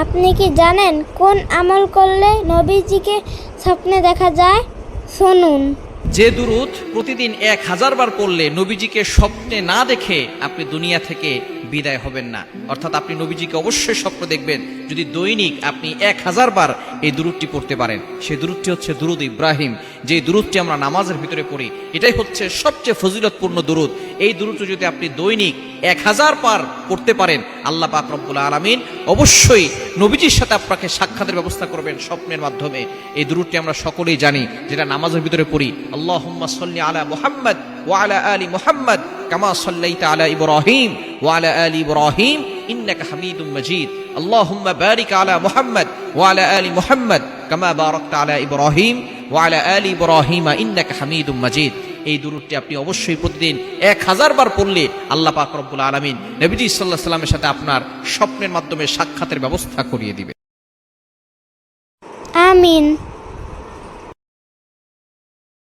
আপনি কি জানেন কোন আমল করলে নবীজিকে স্বপ্নে দেখা যায়? শুনুন। যে দুরুদ প্রতিদিন এক হাজার বার পড়লে নবীজিকে স্বপ্নে না দেখে আপনি দুনিয়া থেকে বিদায় হবেন না। অর্থাৎ আপনি নবীজিকে অবশ্যই স্বপ্ন দেখবেন যদি দৈনিক আপনি এক হাজার বার এই দুরুদটি পড়তে পারেন। সেই দুরুদটি হচ্ছে দুরুদ ইব্রাহিম। যে দুরুদটি আমরা নামাজের ভিতরে পড়ি, এটাই হচ্ছে সবচেয়ে ফজিলতপূর্ণ দুরুদ। এই দুরুদটি যদি আপনি দৈনিক এক হাজার পার পড়তে পারেন, আল্লাহ পাক রব্বুল আলমিন অবশ্যই নবীজির সাথে আপনাকে সাক্ষাতের ব্যবস্থা করবেন স্বপ্নের মাধ্যমে। এই দুরুদটি আমরা সকলেই জানি, যেটা নামাজের ভিতরে পড়ি আল্লাহ সাল্লি আলা মুহাম্মদ ওয়ালা আলী মুহাম্মদ, কামা সাল্লাইতা আলা ইব্রাহিম ওয়ালা আলী ইব্রাহিম, ইন্নাকা হামিদুম মজিদ। আল্লাহুম্মা বারিক আলা মুহাম্মদ ওয়ালা আলী মুহাম্মদ, কামা বারাকতা আলা ইব্রাহিম ওয়ালা আলী ইন্নাকা হামিদুম এই দুরুদটি আপনি অবশ্যই প্রতিদিন এক হাজার বার পড়লে আল্লাহ পাক রব্বুল আলমিন নবীজি সাল্লাহ সাল্লামের সাথে আপনার স্বপ্নের মাধ্যমে সাক্ষাতের ব্যবস্থা করিয়ে দিবে আমিন।